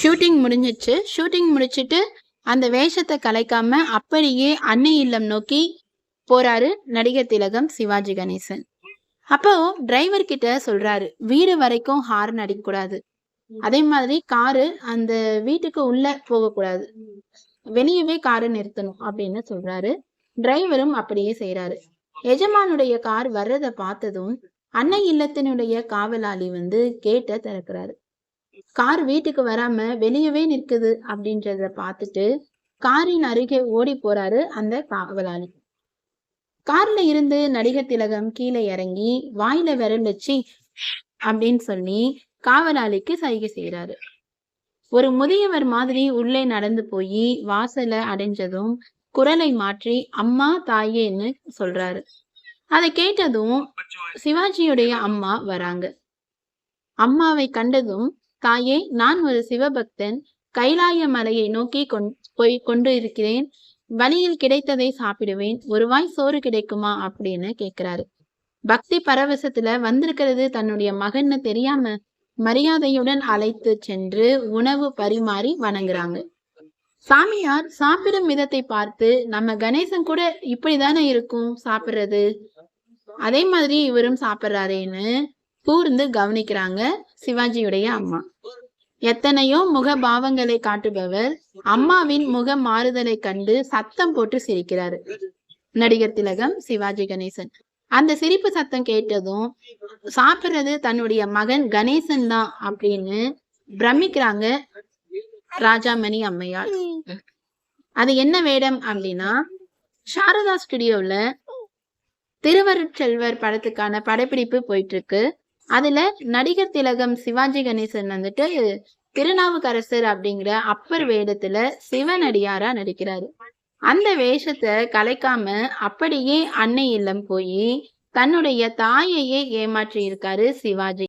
Shooting முடிஞ்சிச்சு. Shooting முடிச்சிட்டு அந்த வேஷத்தை கலைக்காம அப்படியே அன்னை இல்லம் நோக்கி போறாரு நடிகர் திலகம் சிவாஜி கணேசன். அப்போ டிரைவர் கிட்ட சொல்றாரு வீடு வரைக்கும் ஹார்ன் அடிக்கக்கூடாது. அதே மாதிரி காரு அந்த வீட்டுக்கு உள்ள போகக்கூடாது. வெளியவே காரை நிறுத்தணும் அப்படின்னு சொல்றாரு. டிரைவரும் அப்படியே செய்யறாரு எஜமானுடைய கார் வர்றதை பார்த்ததும் அன்னை இல்லத்தினுடைய காவலாளி வந்து கேட்ட திறக்கிறாரு. கார் வீட்டுக்கு வராம வெளியவே நிற்குது அப்படின்றத பார்த்துட்டு காரின் அருகே ஓடி போறாரு அந்த காவலாளி. கார்ல இருந்து நடிகர் திலகம் கீழே இறங்கி வாயில விரல் வச்சு அப்படின்னு சொல்லி காவலாளிக்கு சைகை செய்யறாரு ஒரு முதியவர் மாதிரி உள்ளே நடந்து போய் வாசலை அடைஞ்சதும் குரலை மாற்றி அம்மா தாயேன்னு சொல்றாரு. அதை கேட்டதும் சிவாஜியுடைய அம்மா வராங்க. அம்மாவை கண்டதும் தாயே நான் ஒரு சிவபக்தன். கைலாய மலையை நோக்கி கொண் போய் கொண்டு இருக்கிறேன் வழியில் கிடைத்ததை சாப்பிடுவேன். ஒருவாய் சோறு கிடைக்குமா? அப்படின்னு கேக்குறாரு பக்தி பரவசத்துல வந்திருக்கிறது தன்னுடைய மகன்னு தெரியாம மரியாதையுடன் அழைத்து சென்று உணவு பரிமாறி வணங்குறாங்க. சாமியார் சாப்பிடும் விதத்தை பார்த்து நம்ம கணேசன் கூட இப்படிதானே இருக்கும் சாப்பிடுறது? அதே மாதிரி இவரும் சாப்பிடுறாரேன்னு கூர்ந்து கவனிக்கிறாங்க. சிவாஜியுடைய அம்மா. எத்தனையோ முக பாவங்களை காட்டுபவர் அம்மாவின் முக மாறுதலை கண்டு சத்தம் போட்டு சிரிக்கிறாரு. நடிகர் திலகம் சிவாஜி கணேசன். அந்த சிரிப்பு சத்தம் கேட்டதும் சாப்பிடுறது தன்னுடைய மகன் கணேசன் தான் அப்படின்னு பிரமிக்கிறாங்க ராஜாமணி அம்மையார். அது என்ன வேடம் அப்படின்னா சாரதா ஸ்டுடியோல திருவருட்செல்வர் படத்துக்கான படப்பிடிப்பு போயிட்டு இருக்கு. அதுல நடிகர் திலகம் சிவாஜி கணேசன் வந்துட்டு திருநாவுக்கரசர் அப்படிங்கிற அப்பர் வேடத்துல சிவனடியாரா நடிக்கிறாரு. அந்த வேஷத்தை கலைக்காம அப்படியே அன்னை இல்லம் போய் தன்னுடைய தாயையே ஏமாற்றி இருக்காரு சிவாஜி.